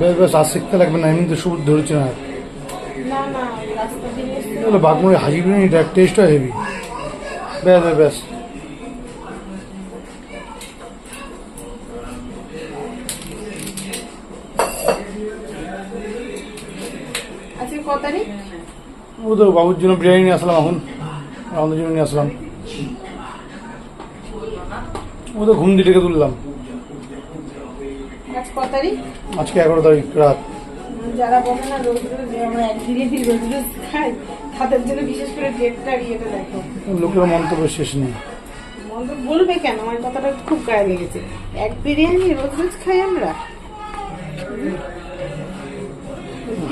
বেশ বেশ আর শিখতে লাগবে না এমনিতে সুর ধরেছে না। বাঘমুড়ি হাজি বিরিয়ানি টেস্টও হেভি বেশ বেশ বেশ। ও তো বাবুর জন্য বিরিয়ানি নিয়ে আসলাম এখন আমাদের জন্য নিয়ে আসলাম। ও তো ঘুম দিয়ে ডেকে তুললাম। আজ ক তারিখ? আজকে এগারো তারিখ রাত। যারা বলে না রোজ রোজ আমরা রোজ রোজ খাই তাদের জন্য বিশেষ করে ডেটটা ইয়েটা দেখো। লোকের মন্তব্য শেষ নেই। মন্দ বলবে কেন? আমার কথাটা খুব গায়ে লেগেছে। এক বিরিয়ানি রোজ রোজ খাই আমরা?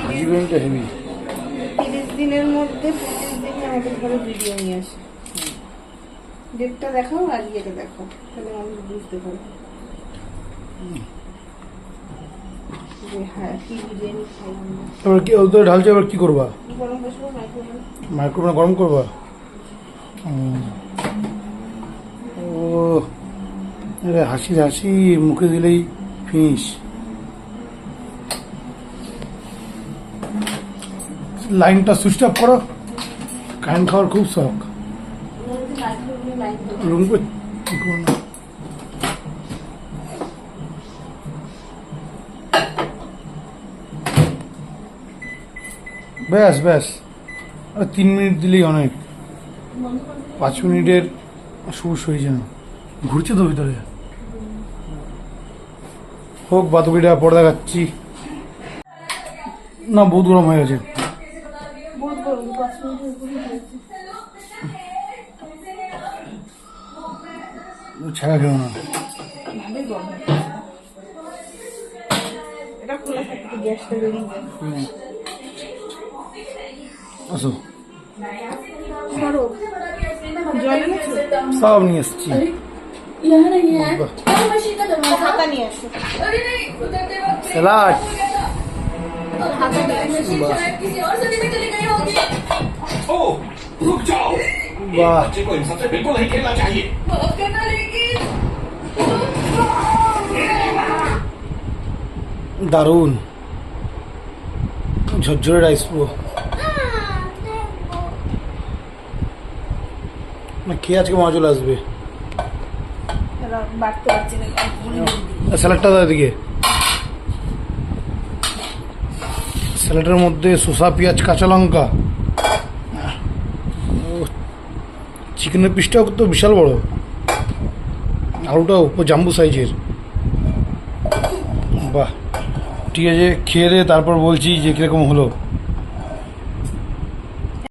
বিরিয়ানিটা হেভি। তিরিশ দিনের মধ্যে পঁচিশ দিনে আমাদের ঘরে বিরিয়ানি আসে। ডেটটা দেখাও আর ইয়েটা দেখো তাহলে মানুষ বুঝতে পারবে। হ্যাঁ কি, ওদের ঢালছে, এবার কি করবা? মাইক্রোওভেন গরম করবা? ও হাসি হাসি মুখে দিলেই ফিনিশ লাইনটা সুইচ অফ করো। কারেন্ট খাওয়ার খুব শখ। রুম করে কি করব না। ব্যাস ব্যাস। আরে তিন মিনিট দিলেই অনেক। পাঁচ মিনিটের শুষ হয়েছে না ঘুরছে তো ভিতরে। হোক বাতুকিটা পরে দেখাচ্ছি না বহুত গরম হয়ে গেছে। ছাড়া খেও না। এটা খোলা থাকে গ্যাসটা বেরিয়ে যায় আসো সরো জল এনেছো সব নিয়ে এসছি यहाँ नहीं है वाह। अरे मशीन का दरवाजा খাতা নিয়ে আসো अरे नहीं उतरते वक्त স্যালাড খাতা নিয়ে আসো मशीन शायद किसी और सदी में चली गई होगी ओह रुक जाओ वाह बच्चे को इन सबसे बिल्कुल नहीं खेलना चाहिए माफ करना लेकिन দারুণ ঝরঝরে রাইস পুরো না খেয়ে আজকে মজা চলে আসবে বাড়তে পারছি না স্যালাডটা দাও এদিকে। স্যালাডের মধ্যে শসা পেঁয়াজ কাঁচা লঙ্কা। চিকেনের পিসটাও তো বিশাল বড়। আলুটাও জাম্বু সাইজের। বাহ। ঠিক আছে খেয়ে দে তারপর বলছি যে কীরকম হলো।